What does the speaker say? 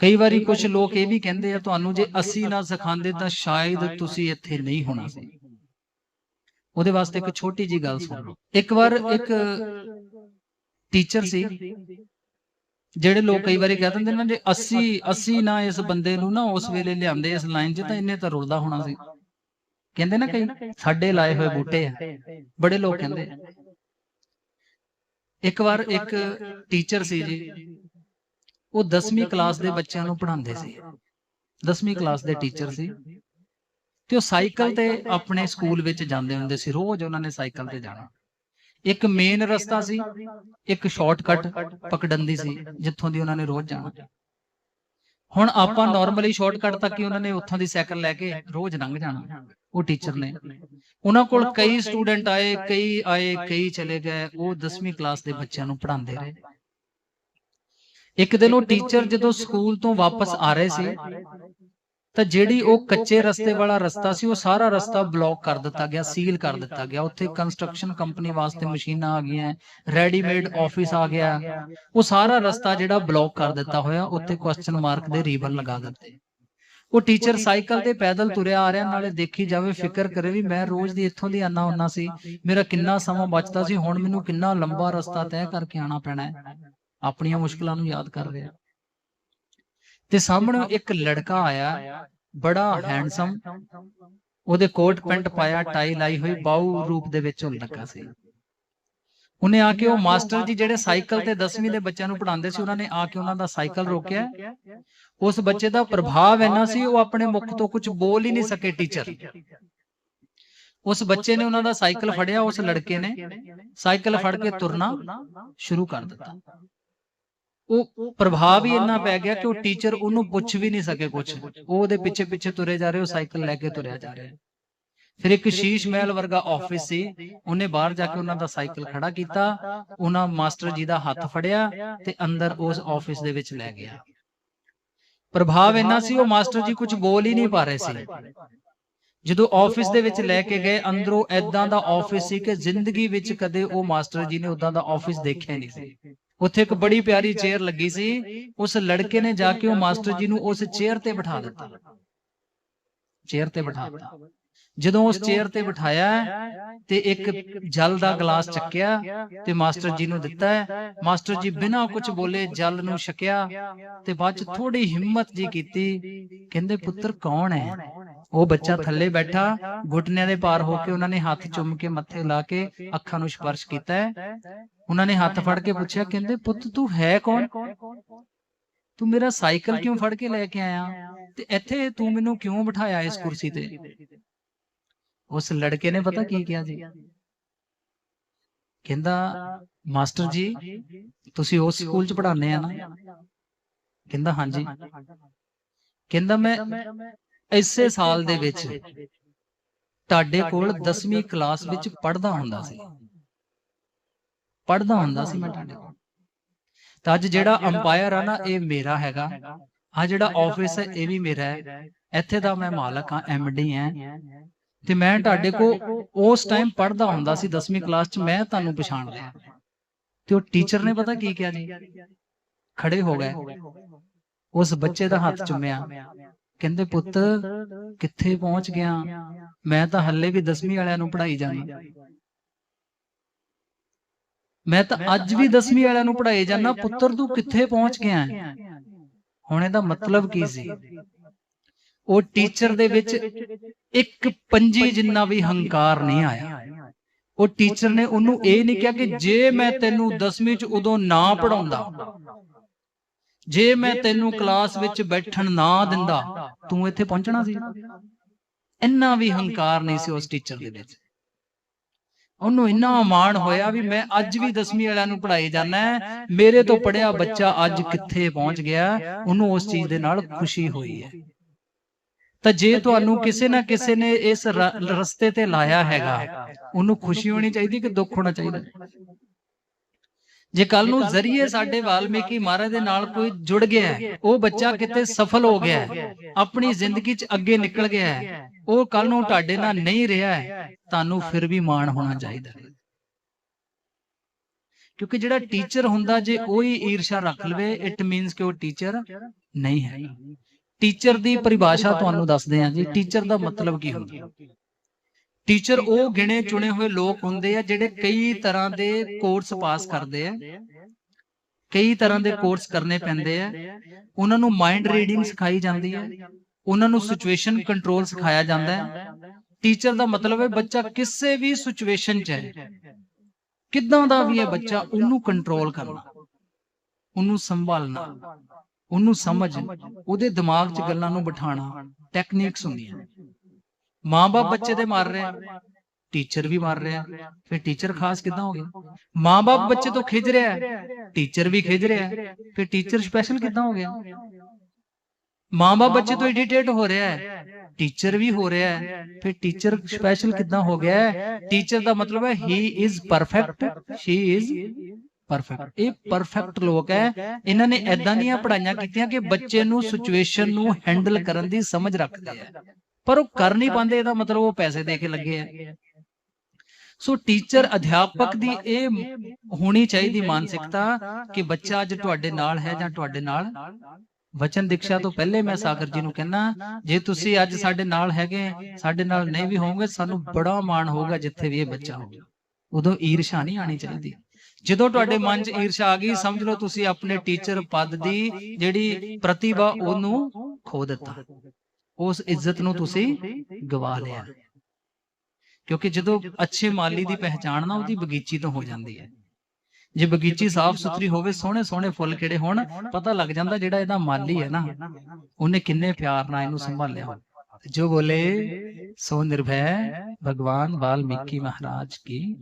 ਕਈ ਵਾਰੀ ਕੁਝ ਲੋਕ ਇਹ ਵੀ ਕਹਿੰਦੇ ਆ ਤੁਹਾਨੂੰ ਜੇ ਅਸੀਂ ਨਾ ਸਿਖਾਉਂਦੇ ਤਾਂ ਸ਼ਾਇਦ ਤੁਸੀਂ ਇੱਥੇ ਨਹੀਂ ਹੋਣਾ ਸੀ। ਉਹਦੇ ਵਾਸਤੇ ਇੱਕ ਛੋਟੀ ਜੀ ਗੱਲ ਸੁਣ ਲਓ। ਇੱਕ ਵਾਰ ਇੱਕ ਟੀਚਰ ਸੀ ਜਿਹੜੇ ਲੋਕ ਕਈ ਵਾਰੀ ਕਹਿ ਦਿੰਦੇ ਨੇ ਜੇ ਅਸੀਂ ਅਸੀਂ ਨਾ ਇਸ ਬੰਦੇ ਨੂੰ ਨਾ ਉਸ ਵੇਲੇ ਲਿਆਂਦੇ ਇਸ ਲਾਈਨ 'ਚ ਤਾਂ ਇੰਨੇ ਤਾਂ ਰੁਲਦਾ ਹੋਣਾ ਸੀ। ਕਹਿੰਦੇ ਨਾ ਕਈ ਸਾਡੇ ਲਾਏ ਹੋਏ ਬੂਟੇ ਆ। ਬੜੇ ਲੋਕ ਕਹਿੰਦੇ। ਇੱਕ ਵਾਰ ਇੱਕ ਟੀਚਰ ਸੀ ਜੀ। ਉਹ 10ਵੀਂ ਕਲਾਸ ਦੇ ਬੱਚਿਆਂ ਨੂੰ ਪੜ੍ਹਾਉਂਦੇ ਸੀ। 10ਵੀਂ ਕਲਾਸ ਦੇ ਟੀਚਰ ਸੀ। ਤੇ ਉਹ ਸਾਈਕਲ ਤੇ ਆਪਣੇ ਸਕੂਲ ਵਿੱਚ ਜਾਂਦੇ ਹੁੰਦੇ ਸੀ। ਰੋਜ਼ ਉਹਨਾਂ ਨੇ ਸਾਈਕਲ ਤੇ ਜਾਣਾ। ਇੱਕ ਮੇਨ ਰਸਤਾ ਸੀ ਇੱਕ ਸ਼ਾਰਟਕਟ ਪਕੜਨ ਸੀ ਜਿੱਥੋਂ ਦੀ ਉਹਨਾਂ ਨੇ ਰੋਜ਼ ਜਾਣਾ। ਹੁਣ ਆਪਾਂ ਨਾਰਮਲੀ ਸ਼ਾਰਟਕਟ ਤੱਕ ਹੀ ਉਹਨਾਂ ਨੇ ਉੱਥੋਂ ਦੀ ਸਾਈਕਲ ਲੈ ਕੇ ਰੋਜ਼ ਲੰਘ ਜਾਣਾ। ਉਹ ਟੀਚਰ ਨੇ। ਉਹਨਾਂ ਕੋਲ ਕਈ ਸਟੂਡੈਂਟ ਆਏ ਕਈ ਆਏ ਕਈ ਚਲੇ ਗਏ ਉਹ 10ਵੀਂ ਕਲਾਸ ਦੇ ਬੱਚਿਆਂ ਨੂੰ ਪੜ੍ਹਾਉਂਦੇ ਰਹੇ। ਇੱਕ ਦਿਨ ਉਹ ਟੀਚਰ ਜਦੋਂ ਸਕੂਲ ਤੋਂ ਵਾਪਸ ਆ ਰਹੇ ਸੀ, ਤਾਂ ਜਿਹੜੀ ਉਹ ਕੱਚੇ ਰਸਤੇ ਵਾਲਾ ਰਸਤਾ ਸੀ, ਉਹ ਸਾਰਾ ਰਸਤਾ ਬਲੌਕ ਕਰ ਦਿੱਤਾ ਗਿਆ, ਸੀਲ ਕਰ ਦਿੱਤਾ ਗਿਆ। ਉੱਥੇ ਕੰਸਟਰਕਸ਼ਨ ਕੰਪਨੀ ਵਾਸਤੇ ਮਸ਼ੀਨਾਂ ਆ ਗਈਆਂ, ਰੈਡੀਮੇਡ ਆਫਿਸ ਆ ਗਿਆ। ਉਹ ਸਾਰਾ ਰਸਤਾ ਜਿਹੜਾ ਬਲੌਕ ਕਰ ਦਿੱਤਾ ਹੋਇਆ ਉੱਤੇ ਕੁਐਸਚਨ ਮਾਰਕ ਦੇ ਰੀਬਨ ਲਗਾ ਦਿੱਤੇ। ਉਹ ਟੀਚਰ ਸਾਈਕਲ ਤੇ ਪੈਦਲ ਤੁਰਿਆ ਆ ਰਿਹਾ, ਨਾਲੇ ਦੇਖੀ ਜਾਵੇ, ਫਿਕਰ ਕਰੇ ਵੀ ਮੈਂ ਰੋਜ਼ ਦੀ ਇੱਥੋਂ ਦੀ ਆਨਾ ਹੁੰਨਾ ਸੀ, ਮੇਰਾ ਕਿੰਨਾ ਸਮਾਂ ਬਚਦਾ ਸੀ, ਹੁਣ ਮੈਨੂੰ ਕਿੰਨਾ ਲੰਬਾ ਰਸਤਾ ਤੈਅ ਕਰਕੇ ਆਣਾ ਪੈਣਾ ਹੈ। ਆਪਣੀਆਂ ਮੁਸ਼ਕਲਾਂ ਨੂੰ ਯਾਦ ਕਰ ਰਿਹਾ। ਤੇ ਸਾਹਮਣੇ ਇੱਕ ਲੜਕਾ ਆਇਆ ਬੜਾ ਹੈਂਡਸਮ ਉਹਦੇ ਕੋਟ ਪੈਂਟ ਪਾਇਆ ਟਾਈ ਲਾਈ ਹੋਈ ਬਾਉ ਰੂਪ ਦੇ ਵਿੱਚ ਉਹ ਲੱਗਾ ਸੀ। ਉਹਨੇ ਆ ਕੇ ਉਹ ਮਾਸਟਰ ਜੀ ਜਿਹੜੇ ਸਾਈਕਲ ਤੇ 10ਵੀਂ ਦੇ ਬੱਚਿਆਂ ਨੂੰ ਪੜ੍ਹਾਉਂਦੇ ਸੀ ਉਹਨਾਂ ਨੇ ਆ ਕੇ ਉਹਨਾਂ ਦਾ ਸਾਈਕਲ ਰੋਕਿਆ। ਉਸ ਬੱਚੇ ਦਾ ਪ੍ਰਭਾਵ ਇੰਨਾ ਸੀ ਉਹ ਆਪਣੇ ਮੁਖ ਤੋਂ ਕੁਝ ਬੋਲ ਹੀ ਨਹੀਂ ਸਕੇ ਟੀਚਰ ਉਸ ਬੱਚੇ ਨੇ ਉਹਨਾਂ ਦਾ ਸਾਈਕਲ ਫੜਿਆ ਉਸ ਲੜਕੇ ਨੇ। ਸਾਈਕਲ ਫੜ ਕੇ ਤੁਰਨਾ ਸ਼ੁਰੂ ਕਰ ਦਿੱਤਾ। ਉਹ ਪ੍ਰਭਾਵ ਹੀ ਇੰਨਾ ਪੈ ਗਿਆ ਕਿ ਉਹ ਟੀਚਰ ਉਹਨੂੰ ਪੁੱਛ ਵੀ ਨਹੀਂ ਸਕੇ ਕੁਝ ਉਹ ਉਹਦੇ ਪਿੱਛੇ ਪਿੱਛੇ ਤੁਰੇ ਜਾ ਰਹੇ ਉਹ ਸਾਈਕਲ ਲੈ ਕੇ ਤੁਰਿਆ ਜਾ ਰਿਹਾ। ਫਿਰ ਇੱਕ ਸ਼ੀਸ਼ ਮਹਿਲ ਵਰਗਾ ਆਫਿਸ ਸੀ। ਉਹਨੇ ਬਾਹਰ ਜਾ ਕੇ ਉਹਨਾਂ ਦਾ ਸਾਈਕਲ ਖੜਾ ਕੀਤਾ। ਉਹਨਾਂ ਮਾਸਟਰ ਜੀ ਦਾ ਹੱਥ ਫੜਿਆ ਤੇ ਅੰਦਰ ਉਸ ਆਫਿਸ ਦੇ ਵਿੱਚ ਲੈ ਗਿਆ। ਪ੍ਰਭਾਵ ਇੰਨਾ ਸੀ ਉਹ ਮਾਸਟਰ ਜੀ ਕੁਝ ਬੋਲ ਹੀ ਨਹੀਂ ਪਾ ਰਹੇ ਸੀ। ਜਦੋਂ ਆਫਿਸ ਦੇ ਵਿੱਚ ਲੈ ਕੇ ਗਏ ਅੰਦਰੋਂ ਐਦਾਂ ਦਾ ਆਫਿਸ ਸੀ ਕਿ ਜ਼ਿੰਦਗੀ ਵਿੱਚ ਕਦੇ ਉਹ ਮਾਸਟਰ ਜੀ ਨੇ ਉਦਾਂ ਦਾ ਆਫਿਸ ਦੇਖਿਆ ਨਹੀਂ ਸੀ ਉੱਥੇ ਇੱਕ ਬੜੀ ਪਿਆਰੀ ਚੇਅਰ ਲੱਗੀ ਸੀ। ਉਸ ਲੜਕੇ ਨੇ ਜਾ ਕੇ ਉਹ ਮਾਸਟਰ ਜੀ ਨੂੰ ਉਸ ਚੇਅਰ ਤੇ ਬਿਠਾ ਦਿੱਤਾ। ਚੇਅਰ ਤੇ ਬਿਠਾ ਦਿੱਤਾ। ਜਦੋਂ ਉਸ ਚੇਅਰ ਤੇ ਬਿਠਾਇਆ ਤੇ ਇੱਕ ਜਲ ਦਾ ਗਲਾਸ ਚੱਕਿਆ ਤੇ ਮਾਸਟਰ ਜੀ ਨੂੰ ਦਿੱਤਾ ਮਾਸਟਰ ਜੀ ਬਿਨਾਂ ਕੁਝ ਬੋਲੇ ਜਲ ਨੂੰ ਛਕਿਆ ਤੇ ਬਾਅਦ ਚ ਥੋੜੀ ਹਿੰਮਤ ਜੀ ਕੀਤੀ ਕਹਿੰਦੇ ਪੁੱਤਰ ਕੌਣ ਹੈ? ਉਹ ਬੱਚਾ ਥੱਲੇ ਬੈਠਾ ਘੁਟਨਿਆਂ ਦੇ ਪਾਰ ਹੋ ਕੇ ਉਹਨਾਂ ਨੇ ਹੱਥ ਚੁੰਮ ਕੇ ਮੱਥੇ ਲਾ ਕੇ ਅੱਖਾਂ ਨੂੰ ਸਪਰਸ਼ ਕੀਤਾ ਉਹਨਾਂ ਨੇ ਹੱਥ ਫੜ ਕੇ ਪੁੱਛਿਆ ਕਹਿੰਦੇ ਪੁੱਤ ਤੂੰ ਹੈ ਕੌਣ? ਤੂੰ ਮੇਰਾ ਸਾਈਕਲ ਕਿਉਂ ਫੜ ਕੇ ਲੈ ਕੇ ਆਇਆ? ਤੇ ਇੱਥੇ ਤੂੰ ਮੈਨੂੰ ਕਿਉਂ ਬਿਠਾਇਆ ਇਸ ਕੁਰਸੀ ਤੇ ਉਸ ਲੜਕੇ ਨੇ ਪਤਾ ਕੀ ਕਿਹਾ ਜੀ ਕਹਿੰਦਾ, ਮਾਸਟਰ ਜੀ, ਤੁਸੀਂ ਉਸ ਸਕੂਲ ਚ ਪੜ੍ਹਾਉਂਦੇ ਆ ਨਾ? ਕਹਿੰਦਾ, ਹਾਂਜੀ। ਕਹਿੰਦਾ, ਮੈਂ ਇਸੇ ਸਾਲ ਦੇ ਵਿੱਚ ਤੁਹਾਡੇ ਕੋਲ 10ਵੀਂ ਕਲਾਸ ਵਿੱਚ ਪੜ੍ਹਦਾ ਹੁੰਦਾ ਸੀ। ਪੜਦਾ ਹੁੰਦਾ ਸੀ ਮੈਂ ਤੁਹਾਡੇ ਕੋਲ। ਤਾਂ ਅੱਜ ਜਿਹੜਾ ਅੰਪਾਇਰ ਆ ਨਾ, ਇਹ ਮੇਰਾ ਹੈਗਾ। ਆ ਜਿਹੜਾ ਆਫਿਸ ਹੈ, ਇਹ ਵੀ ਮੇਰਾ ਹੈ। ਇੱਥੇ ਦਾ ਮੈਂ ਮਾਲਕ ਆ ਐਮਡੀ ਆ ਤੇ ਮੈਂ ਤੁਹਾਡੇ ਕੋ ਉਸ ਟਾਈਮ ਪੜ੍ਹਦਾ ਹੁੰਦਾ ਸੀ 10ਵੀਂ ਕਲਾਸ ਚ ਮੈਂ ਤੁਹਾਨੂੰ ਪਛਾਣ ਲਿਆ। ਤੇ ਉਹ ਟੀਚਰ ਨੇ ਪਤਾ ਕੀ ਕਿਹਾ ਜੀ? ਖੜੇ ਹੋ ਗਏ। ਉਸ ਬੱਚੇ ਦਾ ਹੱਥ ਚੁੰਮਿਆ। ਕਹਿੰਦੇ ਪੁੱਤ ਕਿੱਥੇ ਪਹੁੰਚ ਗਿਆ? ਮੈਂ ਤਾਂ ਹੱਲੇ ਵੀ 10ਵੀਂ ਵਾਲਿਆਂ ਨੂੰ ਪੜ੍ਹਾਈ ਜਾਣਾ ਮੈਂ ਤਾਂ ਅੱਜ ਵੀ 10ਵੀਂ ਵਾਲਿਆਂ ਨੂੰ ਪੜ੍ਹਾਈ ਜਾਣਾ ਪੁੱਤਰ ਤੂੰ ਕਿੱਥੇ ਪਹੁੰਚ ਗਿਆ? ਹੁਣ ਇਹਦਾ ਮਤਲਬ ਕੀ ਸੀ? ਉਹ ਟੀਚਰ ਦੇ ਵਿੱਚ ਇੱਕ ਪੰਜੀ ਜਿੰਨਾ ਵੀ ਹੰਕਾਰ ਨਹੀਂ ਆਇਆ। ਉਹ ਟੀਚਰ ਨੇ ਉਹਨੂੰ ਇਹ ਨਹੀਂ ਕਿਹਾ ਕਿ ਜੇ ਮੈਂ ਤੈਨੂੰ 10ਵੀਂ ਚ ਉਦੋਂ ਨਾ ਪੜਾਉਂਦਾ ਜੇ ਮੈਂ ਤੈਨੂੰ ਕਲਾਸ ਵਿੱਚ ਬੈਠਣ ਨਾ ਦਿੰਦਾ, ਤੂੰ ਇੱਥੇ ਪਹੁੰਚਣਾ ਸੀ। ਇੰਨਾ ਵੀ ਹੰਕਾਰ ਨਹੀਂ ਸੀ ਉਸ ਟੀਚਰ ਦੇ ਵਿੱਚ। ਉਹਨੂੰ ਇੰਨਾ ਮਾਣ ਹੋਇਆ ਵੀ ਮੈਂ ਅੱਜ ਵੀ 10ਵੀਂ ਵਾਲਿਆਂ ਨੂੰ ਪੜ੍ਹਾਈ ਜਾਂਦਾ ਮੇਰੇ ਤੋਂ ਪੜਿਆ ਬੱਚਾ ਅੱਜ ਕਿੱਥੇ ਪਹੁੰਚ ਗਿਆ, ਉਹਨੂੰ ਉਸ ਚੀਜ਼ ਦੇ ਨਾਲ ਖੁਸ਼ੀ ਹੋਈ ਹੈ ਤਾਂ ਜੇ ਤੁਹਾਨੂੰ ਕਿਸੇ ਨਾ ਕਿਸੇ ਨੇ ਇਸ ਰਸਤੇ ਤੇ ਲਾਇਆ ਹੈਗਾ ਉਹਨੂੰ ਖੁਸ਼ੀ ਹੋਣੀ ਚਾਹੀਦੀ ਕਿ ਦੁੱਖ ਹੋਣਾ ਚਾਹੀਦਾ? ਜੇ ਕੱਲ ਨੂੰ ਜ਼ਰੀਏ ਸਾਡੇ ਵਾਲਮੀਕੀ ਮਹਾਰਾਜ ਦੇ ਨਾਲ ਕੋਈ ਜੁੜ ਗਿਆ ਹੈ, ਉਹ ਬੱਚਾ ਕਿਤੇ ਸਫਲ ਹੋ ਗਿਆ ਹੈ, ਆਪਣੀ ਜ਼ਿੰਦਗੀ 'ਚ ਅੱਗੇ ਨਿਕਲ ਗਿਆ ਹੈ, ਉਹ ਕੱਲ ਨੂੰ ਤੁਹਾਡੇ ਨਾਲ ਨਹੀਂ ਰਿਹਾ ਹੈ ਤੁਹਾਨੂੰ ਫਿਰ ਵੀ ਮਾਣ ਹੋਣਾ ਚਾਹੀਦਾ ਕਿਉਂਕਿ ਜਿਹੜਾ ਟੀਚਰ ਹੁੰਦਾ ਜੇ ਉਹ ਹੀ ਈਰਸ਼ਾ ਰੱਖ ਲਵੇ ਇਟ ਮੀਨਸ ਕਿ ਉਹ ਟੀਚਰ ਨਹੀਂ ਹੈ। ਟੀਚਰ ਦੀ ਪਰਿਭਾਸ਼ਾ ਤੁਹਾਨੂੰ ਦੱਸਦੇ ਹਾਂ ਜੀ। ਟੀਚਰ ਦਾ ਮਤਲਬ ਕੀ ਹੁੰਦਾ? ਟੀਚਰ ਉਹ ਗਿਣੇ ਚੁਣੇ ਹੋਏ ਲੋਕ ਹੁੰਦੇ ਆ ਜਿਹੜੇ ਕਈ ਤਰ੍ਹਾਂ ਦੇ ਕੋਰਸ ਪਾਸ ਕਰਦੇ ਆ। ਕਈ ਤਰ੍ਹਾਂ ਦੇ ਕੋਰਸ ਕਰਨੇ ਪੈਂਦੇ ਆ। ਉਹਨਾਂ ਨੂੰ ਮਾਈਂਡ ਰੀਡਿੰਗ ਸਿਖਾਈ ਜਾਂਦੀ ਹੈ ਉਹਨਾਂ ਨੂੰ ਸਿਚੁਏਸ਼ਨ ਕੰਟਰੋਲ ਸਿਖਾਇਆ ਜਾਂਦਾ ਹੈ ਟੀਚਰ ਦਾ ਮਤਲਬ ਹੈ ਬੱਚਾ ਕਿਸੇ ਵੀ ਸਿਚੁਏਸ਼ਨ 'ਚ ਹੈ। ਕਿੱਦਾਂ ਦਾ ਵੀ ਹੈ ਬੱਚਾ ਉਹਨੂੰ ਕੰਟਰੋਲ ਕਰਨਾ। ਉਹਨੂੰ ਸੰਭਾਲਣਾ। ਉਹਨੂੰ ਸਮਝ ਉਹਦੇ ਦਿਮਾਗ 'ਚ ਗੱਲਾਂ ਨੂੰ ਬਿਠਾਣਾ ਟੈਕਨੀਕਸ ਹੁੰਦੀਆਂ ਮਾਂ-ਬਾਪ ਬੱਚੇ ਦੇ ਮਾਰ ਰਹੇ ਟੀਚਰ ਵੀ ਮਾਰ ਰਿਹਾ ਫਿਰ ਟੀਚਰ ਖਾਸ ਕਿੱਦਾਂ ਹੋ ਗਿਆ? ਮਾਂ-ਬਾਪ ਬੱਚੇ ਤੋਂ ਖਿਜ ਰਿਹਾ ਟੀਚਰ ਵੀ ਖਿਜ ਰਿਹਾ ਫਿਰ ਟੀਚਰ ਸਪੈਸ਼ਲ ਕਿੱਦਾਂ ਹੋ ਗਿਆ? ਮਾਂ-ਬਾਪ ਬੱਚੇ ਤੋਂ ਇਰੀਟੇਟ ਹੋ ਰਿਹਾ ਹੈ ਟੀਚਰ ਵੀ ਹੋ ਰਿਹਾ ਹੈ ਫਿਰ ਟੀਚਰ ਸਪੈਸ਼ਲ ਕਿੱਦਾਂ ਹੋ ਗਿਆ ਟੀਚਰ ਦਾ ਮਤਲਬ ਹੈ he is perfect she is perfect ਇਹ ਪਰਫੈਕਟ ਲੋਕ ਹੈ। ਇਹਨਾਂ ਨੇ ਐਦਾਂ ਦੀਆਂ ਪੜ੍ਹਾਈਆਂ ਕੀਤੀਆਂ ਕਿ ਬੱਚੇ ਨੂੰ ਸਿਚੁਏਸ਼ਨ ਨੂੰ ਹੈਂਡਲ ਕਰਨ ਦੀ ਸਮਝ ਰੱਖਦੇ ਆ। ਪਰ ਉਹ ਕਰ ਨਹੀਂ ਪਾਉਂਦੇ ਇਹਦਾ ਮਤਲਬ ਉਹ ਪੈਸੇ ਦੇ ਕੇ ਲੱਗੇ ਆ। ਸੋ ਟੀਚਰ ਅਧਿਆਪਕ ਦੀ ਇਹ ਹੋਣੀ ਚਾਹੀਦੀ ਮਾਨਸਿਕਤਾ ਕਿ ਬੱਚਾ ਅੱਜ ਤੁਹਾਡੇ ਨਾਲ ਹੈ ਜਾਂ ਤੁਹਾਡੇ ਨਾਲ। ਵਚਨ ਦੀਕਸ਼ਾ ਤੋਂ ਪਹਿਲੇ ਮੈਂ ਸਾਗਰ ਜੀ ਨੂੰ ਕਹਿਣਾ ਜੇ ਤੁਸੀਂ ਅੱਜ ਸਾਡੇ ਨਾਲ ਹੈਗੇ ਸਾਡੇ ਨਾਲ ਨਹੀਂ ਵੀ ਹੋਵੋਗੇ ਸਾਨੂੰ ਬੜਾ ਮਾਣ ਹੋਊਗਾ ਜਿੱਥੇ ਵੀ ਇਹ ਬੱਚਾ ਹੋਵੇ ਉਦੋਂ ਈਰਸ਼ਾ ਨਹੀਂ ਆਣੀ ਚਾਹੀਦੀ ਜਦੋਂ ਤੁਹਾਡੇ ਮਨ 'ਚ ਈਰਸ਼ਾ ਆ ਗਈ ਸਮਝ ਲਓ ਤੁਸੀਂ ਆਪਣੇ ਟੀਚਰ ਪਦ ਦੀ ਜਿਹੜੀ ਪ੍ਰਤਿਭਾ ਉਹਨੂੰ ਖੋ ਦਿੱਤਾ। ਉਸ ਇੱਜ਼ਤ ਨੂੰ ਤੁਸੀਂ ਗਵਾ ਲਿਆ। ਕਿਉਂਕਿ ਜਦੋਂ ਅੱਛੇ ਮਾਲੀ ਦੀ ਪਹਿਚਾਣ ਨਾ ਉਹਦੀ ਬਗੀਚੀ ਤੋਂ ਹੋ ਜਾਂਦੀ ਹੈ ਜੇ ਬਗੀਚੀ ਸਾਫ਼ ਸੁਥਰੀ ਹੋਵੇ ਸੋਹਣੇ ਸੋਹਣੇ ਫੁੱਲ ਕਿਹੜੇ ਹੋਣ ਪਤਾ ਲੱਗ ਜਾਂਦਾ ਜਿਹੜਾ ਇਹਦਾ ਮਾਲੀ ਹੈ ਨਾ। ਉਹਨੇ ਕਿੰਨੇ ਪਿਆਰ ਨਾਲ ਇਹਨੂੰ ਸੰਭਾਲਿਆ। ਹੋਇਆ ਜੋ ਬੋਲੇ ਸੋ ਨਿਰਭੈ ਭਗਵਾਨ ਵਾਲਮੀਕੀ ਮਹਾਰਾਜ ਕੀ।